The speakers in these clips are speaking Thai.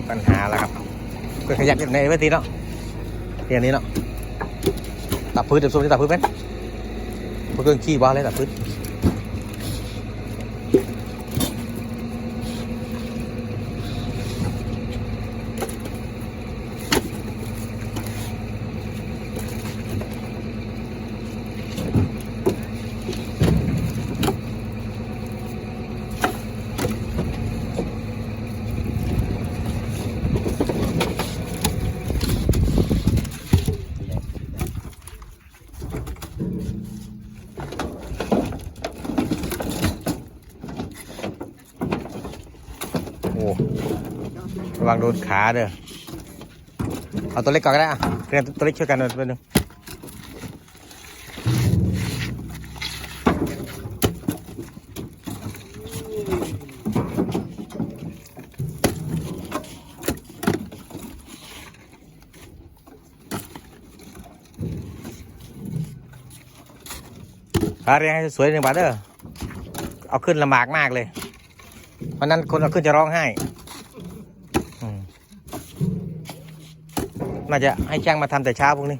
มีปัญหาแล้วครับก็ขยับอยู่ในเวทีเนาะเทียนนี้เนาะตับพื้นเดี๋ยวซูมจะตับพื้นไหมพวกเครื่องขี้ว้าเลยตับพื้น วังโดนขาเด้อ เอาตัวเล็กก่อนก็ได้อะเรียนตัวเล็กช่วยกันหน่อยเป็นหนึ่งขาเรียงให้สวยหนึ่งบาทเด้อ เอาขึ้นลำบากมากเลย วันนั้นคนเอาขึ้นจะร้องไห้ น่าจะให้ช่างมาทำแต่เช้าพวกนี้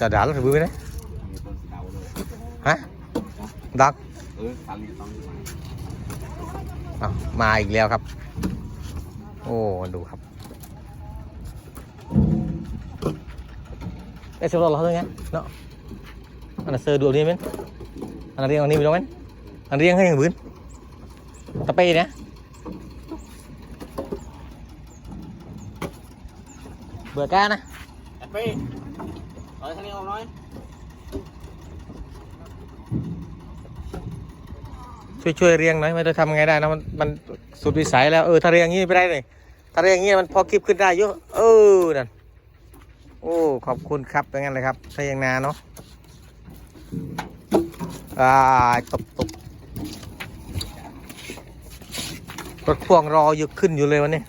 จะด่าแล้วถือไปไหนฮะดักเอามาอีกแล้วครับ โอ้ดูครับเอเซลล์เราเท่าไงเนาะอันนั้นเซอร์ดูนี่มั้ยอันนั้นเรียงอันนี้ไปตรงมั้ยอันเรียงให้อย่างบื้นตะเป้นี่ยเบื่อก้านะแอปเป้ เอาทางนี้ออกหน่อยช่วยช่วยเรียงหน่อยไม่ได้ทำไงได้นะมันมันสุดวิสัยแล้วเออถ้าเรียงงี้ไม่ได้เลยถ้าเรียงอย่างงี้มันพอคลิปขึ้นได้เยอะเออนั่นโอ้ขอบคุณครับเป็นงั้นเลยครับถ้ายังนาเนาะอ่าตบตบรถพ่วงรออยู่ขึ้นอยู่เลยวันนี้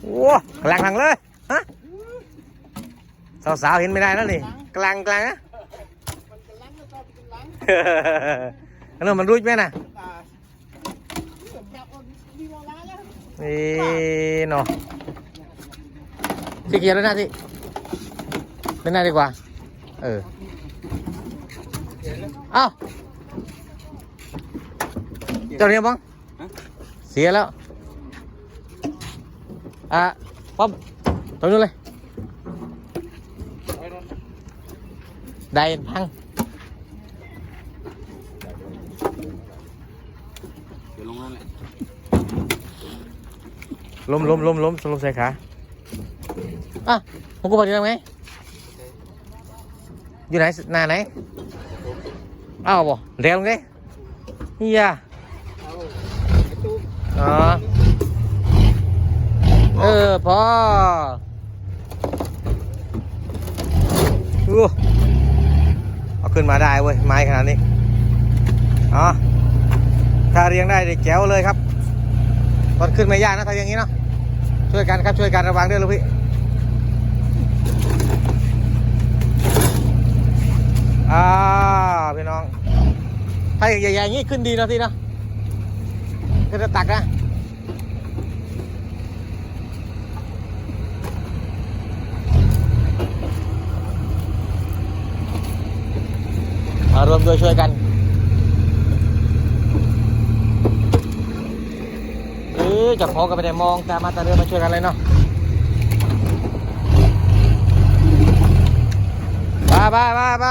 โอ้กลางทางเลย สาวๆเห็นไม่ได้แล้วนี่กลางกลางนะมันกำลังแล้วก็กำลังอันนั้นมันรู้ไหมนะอ่าเหมือนแบบเอามีเวลาแล้วนี่เนาะที่เกียร์แล้วนะที่เล่นหน้าดีกว่า เออ เอ้าเจ้าเรียงบ้างเสียแล้ว อะป๊อปตรงนู้นเลย ได้พังเดี๋ยวลงนั่นแหละล้มล้มล้มล้มล้มใส่ขาอะผมก็บอกอยู่แล้วไงอยู่ไหนหน้าไหนอ้าวบ่เร็วไงเฮียเอาไอ้ตู้อ๋อเออพออู้เอา ขึ้นมาได้เว้ยไม้ขนาดนี้อ๋อถ้าเรียงได้เดี๋ยวแจ๋วเลยครับตอนขึ้นไม่ยากนะถ้าอย่างนี้เนาะช่วยกันครับช่วยกันระวังด้วยลูกพี่อ่าพี่น้องถ้าใหญ่ๆอย่างนี้ขึ้นดีเนาะที่เนาะขึ้นจะตักนะ เารวมด้วยช่วยกันเออจะพอกันไปได้มองตามาตาเรือมาช่วยกันเลยเนาะไปไปไป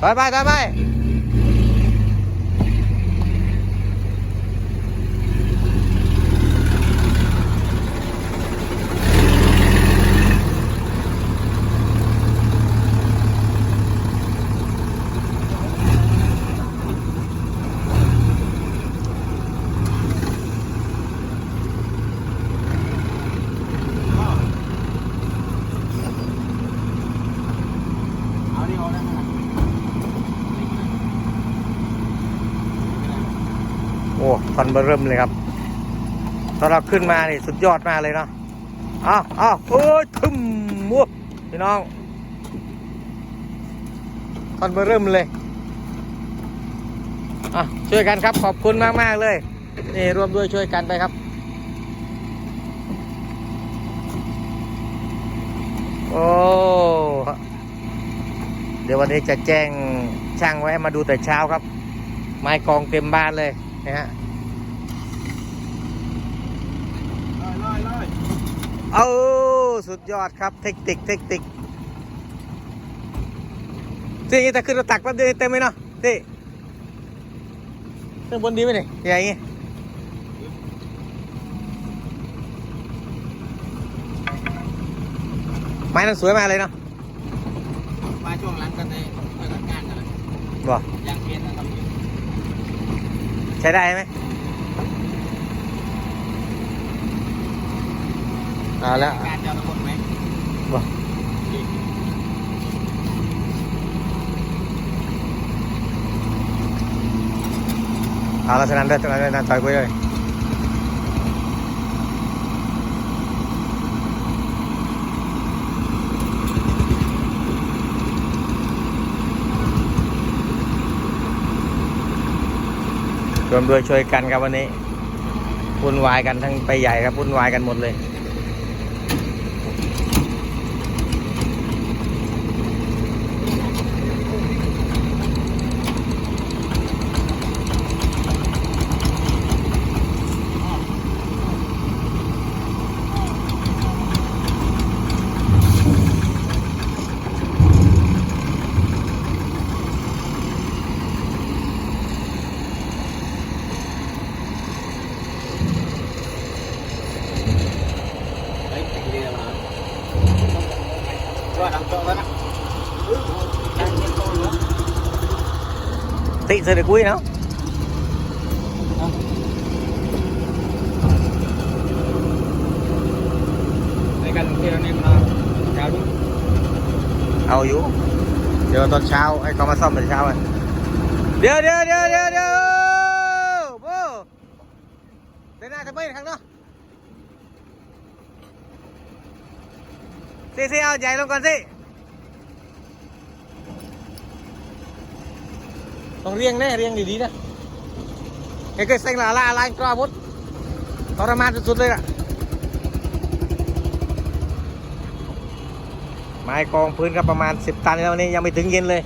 ไปไปไปไป ฟันเบอร์เริ่มเลยครับตอนเราขึ้นมานี่สุดยอดมากเลยเนาะอ้าวอ้าวโอ้ยทึมวัวพี่น้องฟันเบอร์เริ่มเลยอะช่วยกันครับขอบคุณมากมากเลยนี่ร่วมด้วยช่วยกันไปครับ โอ้เดี๋ยววันนี้จะแจ้งช่างไว้มาดูแต่เช้าครับ ไม้กองเต็มบ้านเลยนะฮะ ลอยลอย เอาสุดยอดครับ เทคนิคเทคนิคที่นี่ถ้าขึ้นรถตักแป๊บเดียวเต็มไหมเนาะที่เครื่องบนดีไหมเนี่ยใหญ่อย่างงี้ไม้นั้นสวยมากเลยเนาะมาช่วงหลังกันในเมื่อกันงานกันบ่ยางเพียนนะครับใช้ได้ไหม เอาแล้วการจะเอาคนไหมบ่เอาแล้วฉะนั้นได้ฉะนั้นได้นั่นต่อยไปเลยรวมด้วยช่วยกันครับวันนี้วุ่นวายกันทั้งไปใหญ่ครับวุ่นวายกันหมดเลย เฮ้ยตีเรียมาก็ทำโต๊ะแล้วนะยางเพียนโต๊ะแล้ว ติเสด็จกุ้ยเนาะในการเที่ยวนี่มาดาวดุเอาอยู่เดี๋ยว ต้อมตอนเช้าอะเดี๋ยวเดี๋ยวเดี๋ยวเดี๋ยวเดี๋ยวโอ้เดินหน้าทำไมข้างเนาะสิสิเหลงก่องเรียงแน่เรียงดีๆนะไอ้เกิดเซ็งลาลาลายกล้ามุดทรมานสุดๆเลยล่ะ ไม้กองพื้นก็ประมาณ 10 ตันแล้ววันนี้ยังไม่ถึงเย็นเลย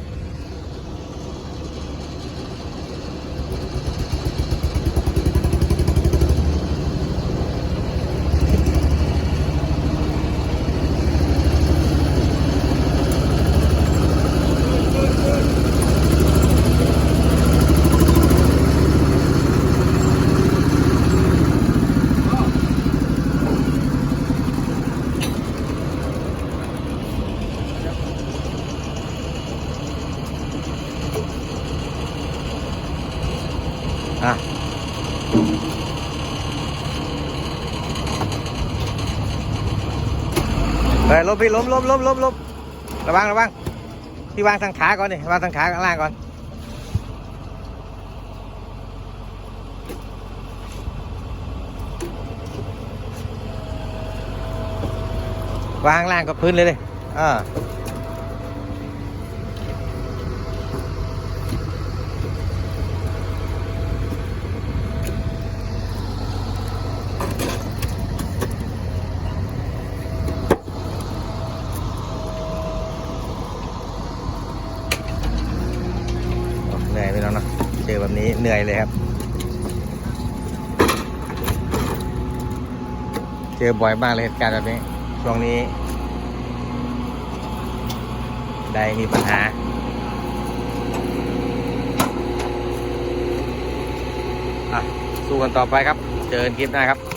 เฮ้ยล้มพี่ล้มล้มล้มล้มล้มระวังระวังพี่วางทางขาก่อนดิวางทางขาข้างล่างก่อนวางข้างล่างกับพื้นเลยเลยอ่าโอ้เหนื่อยไปแล้วเนอะเจอแบบนี้ เหนื่อยเลยครับ เจอบ่อยมากเลยเหตุการณ์แบบนี้ ช่วงนี้ ได้มีปัญหาอะสู้กันต่อไปครับ เจอกันคลิปหน้าครับ